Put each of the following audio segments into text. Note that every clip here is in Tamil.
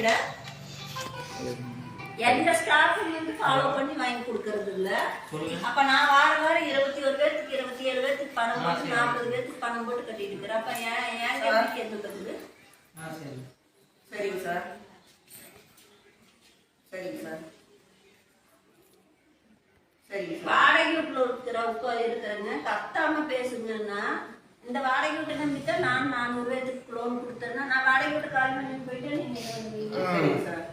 விட எந்த ஸ்டாஃபும் வந்து ஃபாலோ பண்ணி வாங்கி கொடுக்கறது இல்ல. அப்ப நான் வார வாரம் இருபத்தி ஒரு பேர்த்துக்கு இருபத்தி ஏழு பேர்த்துக்கு பணம் போட்டு நாற்பது பேர்த்துக்கு பணம் போட்டு கட்டிட்டு இருக்கிறேன். அப்ப ஏன் ஏன் ஆ சரி. சரிங்க சார். சரிங்க சார். சரிங்க சார். வாடகை வீட்டுல இருக்கிற உட்கா இருக்கிறவங்க கத்தாம பேசுங்கன்னா இந்த வாடகை வீட்டை நம்பிட்டா நான் நானூறு பேருக்கு லோன் கொடுத்தேன்னா நான் வாடகை வீட்டு கால் பண்ணி போயிட்டு நீங்க என்ன? சரிங்க சார்.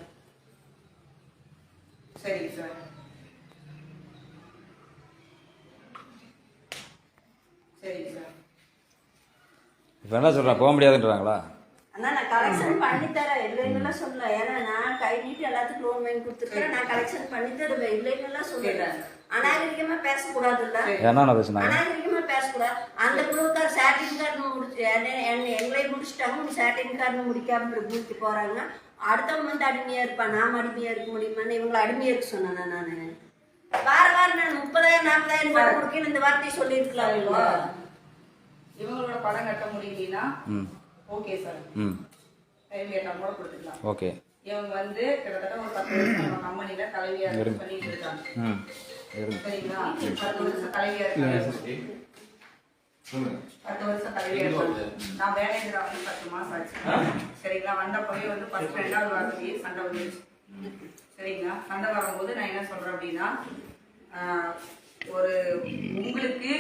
சரிங்க சார். சரிங்க சார். இப்போ என்ன சொல்கிறேன் போக முடியாதுன்றாங்களா? ஆனா நான் கலெக்ஷன் பண்ணி தரேன் இல்லைன்னு சொல்லல. ஏன்னா நான் கை நீட்டி எல்லாத்துக்கும் லோன் வாங்கி கொடுத்துருக்கேன். நான் கலெக்ஷன் பண்ணி தருவேன் இல்லைன்னு சொல்லல. அநாகரிகமா பேசக்கூடாது இல்ல என்னென்ன பேசுனாங்க பேசக்கூடாது. அந்த குழுக்கார் சேட்டிங் கார்டு முடிச்சு எங்களையும் முடிச்சிட்டாங்க சேட்டிங் கார்டு முடிக்காம முடிக்க போறாங்க. அடுத்தவங்க வந்து அடிமையா இருப்பா நாம அடிமையா இருக்க முடியுமான்னு இவங்களை அடிமையா இருக்க சொன்னேன் நானு. வார வாரம் நான் முப்பதாயிரம் நாற்பதாயிரம் போட்டு கொடுக்கணும் இந்த வார்த்தையை சொல்லியிருக்கலாம்ல. இவங்களோட பணம் கட்ட முடியலனா ஓகே சார் டைம் கேட்டால் கூட கொடுத்துக்கலாம். ஓகே. இவங்க வந்து கிட்டத்தட்ட ஒரு பத்து வருஷம் கம்பெனில தலைவியா. பண்ணிட்டு இருக்காங்க. சரிங்களா? பத்து வருஷம் தலைவியா இருக்காங்க. பத்து வருஷம் இருக்காங்க நான் வந்து பத்து மாசம் ஆச்சு. சரிங்களா? வந்தப்பவே வந்து ஃபர்ஸ்ட் ரெண்டாவது வாரத்திலேயே சண்டை வந்துருச்சு. சரிங்களா? சண்டை வரும்போது நான் என்ன சொல்றேன் அப்படின்னா ஒரு உங்களுக்கு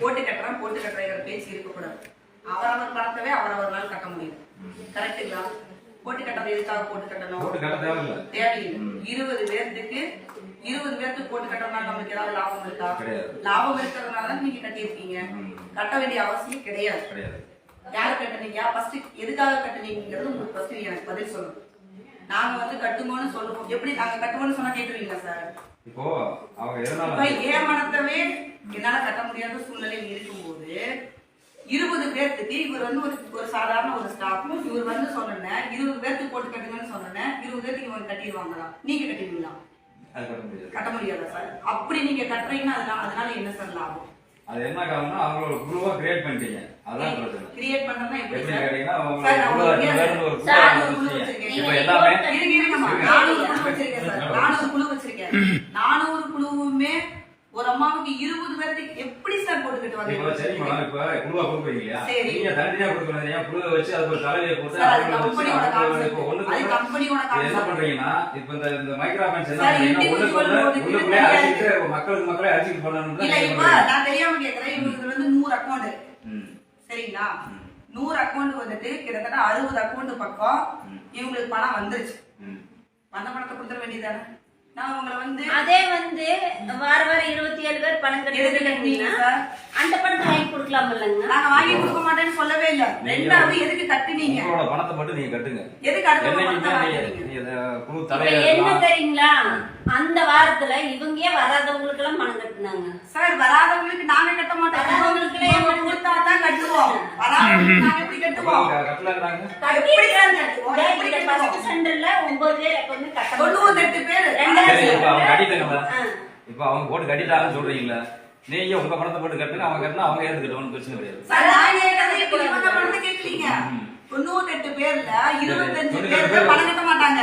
போட்டு கட்டுறேன் போட்டு கட்டுறேங்கிற பேச்சு இருக்கக்கூடாது. அவரவர் பணத்தவே அவரவர் கட்ட முடியும். கரெக்டுங்களா போட்டு கட்டுறது எதுக்காக போட்டு கட்டணும்? போட்டு கட்ட தேவையில்ல. தேவையில்லை. இருபது பேர்த்துக்கு இருபது பேர்த்துக்கு போட்டு கட்டுறதுனால நமக்கு ஏதாவது லாபம் இருக்கா. லாபம் இருக்கிறதுனால தான் நீங்க கட்டியிருக்கீங்க. கட்ட வேண்டிய அவசியம் கிடையாது. யார் கட்டுனீங்க? ஃபர்ஸ்ட் எதுக்காக கட்டுனீங்கிறது உங்களுக்கு ஃபர்ஸ்ட் எனக்கு பதில் சொல்லணும். நாங்க வந்து கட்டுமோன்னு சொல்லுவோம். எப்படி நாங்க கட்டுமோன்னு சொன்னா கேட்டுருவீங்களா சார் இப்போ அவங்க ஏமானத்தவே என்னால கட்ட முடியாத சூழ்நிலையில் இருக்கும்போது இருபது பேர்த்துக்கு இவர் வந்து ஒரு ஒரு சாதாரண ஒரு ஸ்டாஃப் இவர் வந்து சொன்னேன் இருபது பேர்த்துக்கு போட்டு கட்டுங்கன்னு சொன்னேன் இருபது பேர்த்துக்கு இவங்க கட்டிடுவாங்களா? நீங்க கட்டிடுவீங்களா கட்ட முடியாது. சார்? அப்படி நீங்க கட்டுறீங்கன்னா அதனால அதனால என்ன சார் லாபம்? அது என்ன காரணம்னா அவங்களோட குழுவா கிரியேட் பண்ணிட்டீங்க. அதான் பிரச்சனை. கிரியேட் பண்றதுன்னா எப்படி சார்? கேட்டீங்கன்னா அவங்க ஒரு குழு சார், ஆரம்பிச்சிட்டீங்க. நீங்க இப்போ எல்லாமே இருங்க, இருங்கம்மா. நானூறு குழு வச்சிருக்கேன் சார். நானூறு குழு வச்சிருக்கேன். நானூறு குழுவுமே ஒரு அம்மாவுக்கு இருபது பேர்த்துக்கு எப்படி சார் போட்டு இப்போ கட்டுவாங்க சரி. மேடம் இப்போ குழுவா. நீங்க வச்சு அதுக்கு ஒரு போட்டு அது கம்பெனியோட என்ன. பண்றீங்கன்னா இப்போ இந்த இந்த மைக்ரோ ஃபைனான்ஸ் என்ன. அடிச்சுட்டு மக்களுக்கு மக்களே அடிச்சுட்டு பண்ணணும் இல்ல இப்ப நான் தெரியாம கேக்குறேன். இவங்களுக்கு வந்து நூறு அக்கௌண்ட் சரிங்களா? நூறு அக்கௌண்ட் வந்துட்டு கிட்டத்தட்ட அறுபது அக்கௌண்ட் பக்கம் இவங்களுக்கு பணம் வந்துருச்சு. வந்த பணத்தை கொடுத்துட வேண்டியதானே நான் உங்களை வந்து அதே வந்து வார வாரம் இருபத்தி ஏழு பேர் பணம் சார்? அந்த பணத்தை வாங்கி கொடுக்கலாம் இல்லைங்க. நாங்க வாங்கி கொடுக்க மாட்டேன்னு சொல்லவே இல்ல. ரெண்டாவது எதுக்கு கட்டுனீங்க? உங்களோட பணத்தை மட்டும் நீங்க கட்டுங்க. எதுக்கு அடுத்த என்ன. தெரியுங்களா? அந்த வாரத்துல இவங்க வராதவங்களுக்கு எல்லாம் பணம் கட்டுனாங்க. சார் வராதவங்களுக்கு நாங்க கட்ட மாட்டோம். வராதவங்களுக்குலே இவங்க கொடுத்தா தான் கட்டுவோம். வராதவங்களுக்கு நாங்க எப்படி கட்டுவோம்? கட்டுவோம்? சென்டர்ல ஒன்பது பேர் எப்பவுமே கட்ட தொண்ணூத்தெட்டு பேரு. இப்ப அவங்க போட்டு கட்டிட்டாங்கன்னு சொல்றீங்கல்ல நீங்க உங்க பணத்தை போட்டு கட்டுங்க அவங்க கட்டினா அவங்க ஏத்துக்கிட்டோம்னு பிரச்சனை கிடையாது. கேட்கலீங்க. தொண்ணூத்தெட்டு பேர்ல இருபத்தஞ்சு பேர். பணம் கட்ட மாட்டாங்க.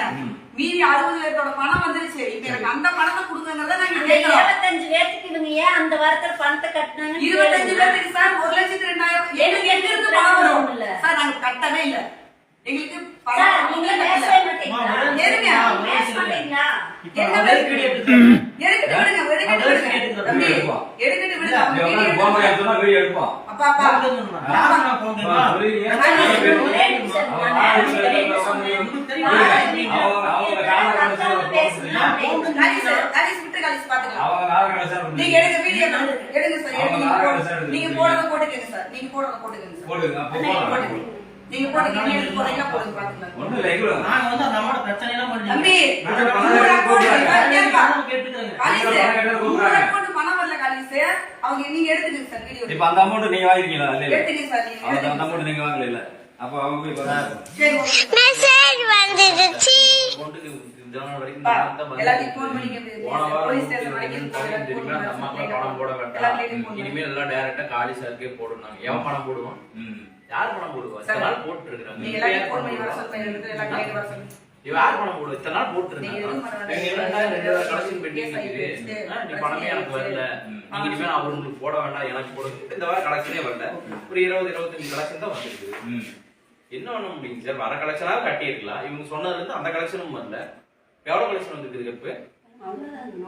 மீதி அறுபது பேர்த்தோட பணம் வந்துருச்சு இப்ப எனக்கு அந்த பணத்தை கொடுங்கறத நாங்க கேட்கிறோம். இருபத்தஞ்சு பேருக்கு இவங்க ஏன் அந்த வாரத்துல பணத்தை கட்டினாங்கன்னு இருபத்தஞ்சு. பேருக்கு சார் ஒரு லட்சத்தி ரெண்டாயிரம். எனக்கு எங்களுக்கு எங்க இருந்து பணம் வரும்? இல்ல. சார் நாங்க கட்டவே இல்ல. எங்களுக்கு சார், பணம் நீங்க நீங்களே பேசவே கட்டல. மாட்டீங்களா? எதுங்க? பேச மாட்டீங்களா? என்ன நெருக்கடி எடுக்கட்டு விடுங்க எடுக்கட்டு விடுங்க தம்பி எடுப்போம். எடுக்கட்டு விடுங்க நீ அவங்க வந்து வீடியோ போன் பண்ணி எடுத்து- எடுத்தோம்னா வீடியோ எடுப்போம் அப்பா அப்பா ஆ, சொல்றீங்க. ஒரே நிமிஷம் அவங்க நான் ஆளுங்க ஒரே எல்லாம் நிமிஷம் வந்து நான் அவங்க அவங்க காரணம் கடைசியா பேசுனா பேசுனா. காலிஸ் காலிஸ் விட்டு காலிஸ் பாத்துக்கலாம் அவங்க காரணம் கடைசியா நீங்க எடுங்க வீடியோ எடுங்க சார் அவங்க எடுங்க நாலு நீங்க. போடுறத போட்டுக்கங்க சார். நீங்க போடுறத போட்டுக்கங்க சார். போடுங்க அப்போ போடுங்க. நீங்க போடுங்க. நீங்க எடுத்து போறீங்க போடுங்க பாத்துக்கலாம் இல்லை வந்து பிரச்சனை எல்லாம் பண்ணி தம்பி அவங்க நீங்க எடுத்துக்கங்க சார் வீடியோ. இப்ப அந்த அமௌண்ட் நீங்க வாங்கிருக்கீங்களா? இல்ல எடுத்துக்கங்க சார் நீங்க அந்த அமௌண்ட் நீங்க வாங்கல இல்ல. அப்ப அவங்க போய். சரி மெசேஜ் வந்துடுச்சு. எல்லாத்தையும் போலீஸ் ஸ்டேஷன் வரைக்கும் பணம் போட வேண்டாம். இனிமேல் எல்லாம் ஆ காளி சாருக்கே போடுனாங்க. எவன் பணம் போடுவான்? யார் பணம் போடுவா? சார், இத்தனை நாள் இப்ப யார் பணம் போடுவா? இத்தனை நாள். ஆ, நீ பணமே எனக்கு வரல. இனிமே நான் உங்களுக்கு போட வேண்டாம். எனக்கு போட இந்த வாரம் கலெக்ஷனே வரல. ஒரு இருபது இருபத்தஞ்சு கலெக்ஷன் தான் வந்திருக்குது ம். என்ன பண்ண முடியும்? சார் வர கலெக்ஷனாவது கட்டியிருக்கலாம். இவங்க சொன்னதுல இருந்து அந்த கலெக்ஷனும் வரல. எவ்வளவு கலெக்ஷன் வந்திருக்குது இப்ப.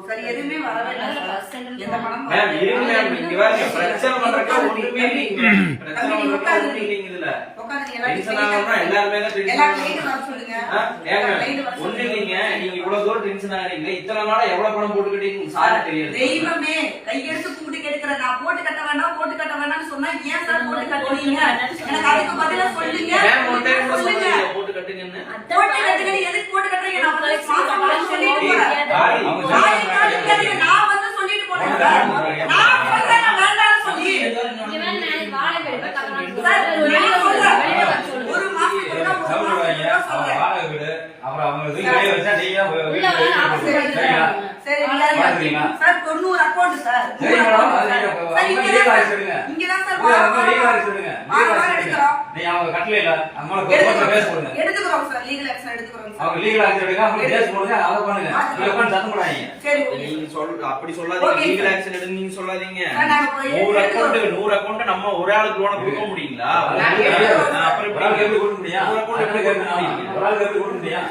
சரி எதுவுமே வரவே இல்லை சார். எந்த பணமும் மேம் வரல. இருங்க மேம் இங்க பாருங்க பிரச்சனை பண்றதுக்கு ஒண்ணுமே இல்லைங்க பிரச்சனை பண்றதுக்கு ஒண்ணுமே இல்லைங்க இதுல உட்காந்து எல்லாத்தையும் டென்ஷன் ஆகணும்னா எல்லாருமே தான் tension எல்லா ஆகணும். client வர சொல்லுங்க. ஆ, ஏங்க, எல்லா client வர ஒண்ணு சொல்லுங்க. இல்லைங்க. நீங்க இவ்வளவு தூரம் டென்ஷன் ஆகிறீங்க. இத்தனை நாளா எவ்வளவு பணம் போட்டுக்கிட்டீங்க சார் தெரியாது. தெய்வமே கையெடுத்து கும்பிட்டு கேட்கிறேன் நான் போட்டு கட்ட வேண்டாம் போட்டு கட்ட வேண்டாம்னு சொன்னா ஏன் சார் போட்டு கட்டுறீங்க? எனக்கு அதுக்கு பதிலா சொல்லுங்க. மேம் ஒரு டைம் கூட சொல்லுங்க. சொன்னீங்க போட்டு கட்டுங்கன்னு. போட்டு கட்டுங்க எதுக்கு போட்டு கட்டுறீங்க? நான் சொல்லிட்டு நான் வந்து சொல்லிட்டு போறேன் சார். நான் சொல்றேன் நான் வேண்டாம்னு சொல்லி. ஒரு அவங்க சொல்றேன். வாடகை வீடு, அப்புறம் அவங்க வெளியே வச்சா நீங்க சரி, தொண்ணூறு அக்கௌண்ட் சார். அவங்க இங்கதான் சார். சொல்லுங்க. எடுத்துக்கிறோம். சார். லீகல் ஆக்ஷன் எடுத்துக்கிறோம் லீகல் கேஸ் போடுங்க. அதை பண்ணுங்க. நீங்க உட்கார்ந்து சத்தம் போடாதீங்க. சரி ஓகே. நீங்க சொல்ற அப்படி சொல்லாதீங்க. லீகல். ஆக்ஷன் எடுங்க நீங்க சொல்லாதீங்க. நூறு. அக்கௌண்ட் நூறு அக்கௌண்ட் நம்ம ஒரு ஆளுக்கு லோனை கொடுக்க முடியுங்களா? அப்புறம் எப்படி கொடுக்க முடியும்? ஒரு account எப்படி கொடுக்க முடியும்? ஒரு ஆளுக்கு எப்படி கொடுக்க முடியும்?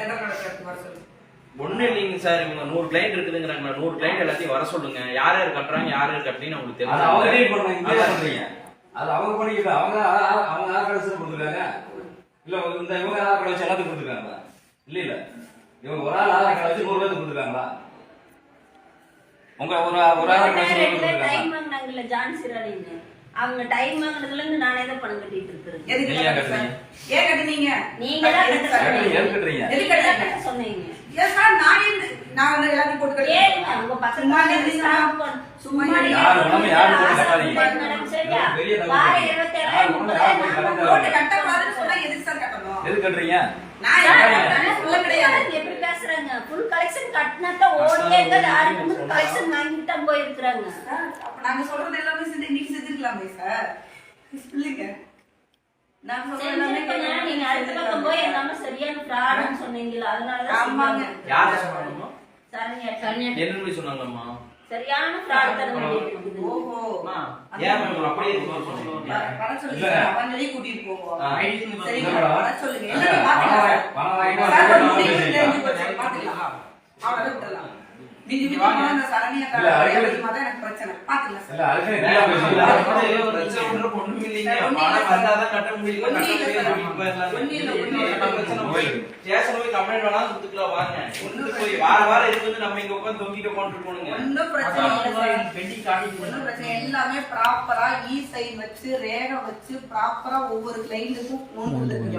வர சொல்லுங்க. ஒண்ணு இல்லைங்க சார் இவங்க நூறு கிளைண்ட் இருக்குதுங்கிறாங்க. நூறு கிளைண்ட் எல்லாத்தையும் வர சொல்லுங்க. யார் யார் கட்டுறாங்க யார் யார் கட்டலன்னு உங்களுக்கு அது அவங்க தெரியும் பண்றாங்க இங்கே பண்றீங்க அது அவங்க பண்ணிக்கிட்டு அவங்க அவங்க ஆறு கடைசி கொடுத்துருக்காங்க. இல்ல இந்த இவங்க ஆறு கடை வச்சு எல்லாத்துக்கும் கொடுத்துருக்காங்களா? இல்ல இல்ல. இவங்க ஒரு ஆள் ஆறு கடை வச்சு நூறு பேருக்கு கொடுத்துருக்காங்களா? உங்க ஒரு ஒரு நூறு பேருக்கு கொடுத்துருக்காங்க அவங்க டைம் வாங்கினதுல இருந்து நானே தான் பணம் கட்டிட்டு இருக்கிறேன் எதுக்கு நீங்க கட்டுறீங்க. ஏன் கட்டுனீங்க? நீங்க தான் எதுக்கு கட்ட? சொன்னீங்க. எதுக்கு கட்டுறீங்க? எதுக்கு? சொன்னீங்க ஏன் சார், நான் எதுக்கு- நான் வந்து எல்லாத்தையும் போட்டு கேளுங்க, கட்டுறேன். உங்க பக்கத்துல சும்மா. சும்மா யாரு போட்டு கட்டாதீங்க. வார போட்டு கட்டாதீங்க. போட்டு கட்டக்கூடாதுன்னு சொன்னா எதுக்கு சார் கட்டணும்? கட்டுறீங்க நான் நான் சொல்ல கிடையாது. எப்படி பேசுறாங்க ஃபுல் கலெக்ஷன் கட்டினாத்தான் ஓடியே இருக்காது ஆறு மணி கலெக்ஷன் வாங்கிட்டு தான் அப்ப நாங்க சொல்றது எல்லாமே செஞ்சு செஞ்சிருக்கலாமே சார். நீங்க அடுத்த பக்கம் போய் எல்லாமே சரியான ஃப்ராட்னு சொன்னீங்களா ஆமாங்க. யார் சரண்யா சரண்யா சொன்னாங்கம்மா? சரியான ஃப்ராட் ஓஹோ. ஏன் மேம் அப்படியே வர- சொல்லுங்க கூட்டிட்டு இல்ல. வர சொல்லுங்க வாங்கி- பாத்துக்கலாம். அவ்வளவு. எல்லாமே ப்ராப்பரா இ சைன் வச்சு ரேகை வச்சு ப்ராப்பரா ஒவ்வொரு கிளைண்ட்டுக்கும் லோன் கொடுத்துருக்கீங்க.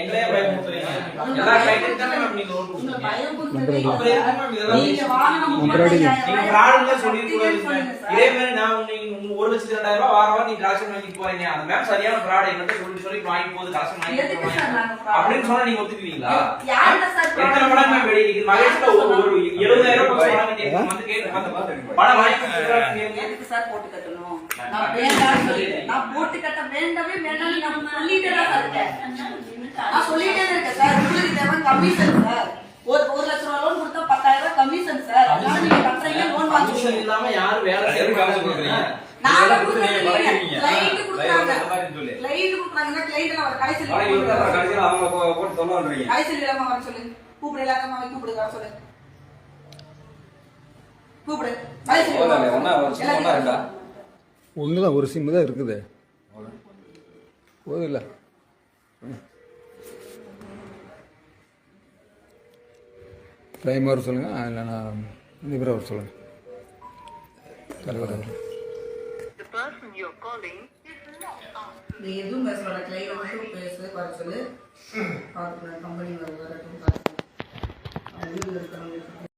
எங்களையே பயமுறுத்துறீங்க. எல்லா client தானே நீங்க loan உங்களை இதே மாதிரி நான் ஒரு லட்சத்தி ரெண்டாயிரம் ரூபாய் வார வாரம் நீங்க கலெக்ஷன் வாங்கிட்டு போறீங்க அந்த மேம் சரியான fraud என்கிட்ட சொல்லி சொல்லி வாங்கிட்டு போகுது கலெக்ஷன் fraud? அப்படின்னு சொன்னா நீங்க ஒத்துக்குவீங்களா? எத்தனை மடங்கு மேம் வெளியே நிக்குது? மகேஷ்ல ஒரு ஒரு எழுபதாயிரம் ரூபாய் பணம் கட்டியிருக்கீங்க. வந்து கேட்டு வாங்கி சார் போட்டு கட்டணும்? நான் சொல்லிட்டேன். நான் போட்டு கட்ட வேண்டவே வேண்டாம்னு நான் சொல்லிட்டே தான் இருக்கேன். நான் சொல்லிட்டே தான் இருக்கேன் சார். உங்களுக்கு தேவை கமிஷன் சார். ஒரு ஒரு லட்ச ரூபா லோன் கொடுத்தா பத்தாயிரம் ரூபாய் கமிஷன் சார் அதனால நீங்க கட்டுறீங்க லோன் வாங்குறீங்க இல்லாம யாரும் வேலை செய்ய எதுக்கு காசு மாட்டாங்க. வளைக்கிறீங்க. கிளைண்ட் சொல்லி. கிளைண்ட் கொடுக்குறாங்கன்னா கிளைண்ட் நான் அப்புறம் கடைசியில அவங்க போட்டு தொல்லைன்றீங்க. கடைசியில் இல்லாம வர சொல்லு. கூப்பிடு இல்லாம அவன் கூப்பிடு வர சொல்லு. கூப்பிடு. கடைசியில் போதாதே, ஒண்ணா ஒரு சிம் ஒண்ணா இருக்கா? ஒன்று தான் ஒரு சிம்மு தான் இருக்குது. போதில்ல பிரைம் வர சொல்லுங்கள் இல்லைன்னா இவரை வர சொல்லுங்கள் தலைவர் அவர் நீ எதுவும் பேச வேண்டாம் கிளைண்ட் மட்டும் பேசு வர சொல்லு. பார்த்துக்கலாம் கம்பெனி வர வரட்டும் இருக்கிறவங்க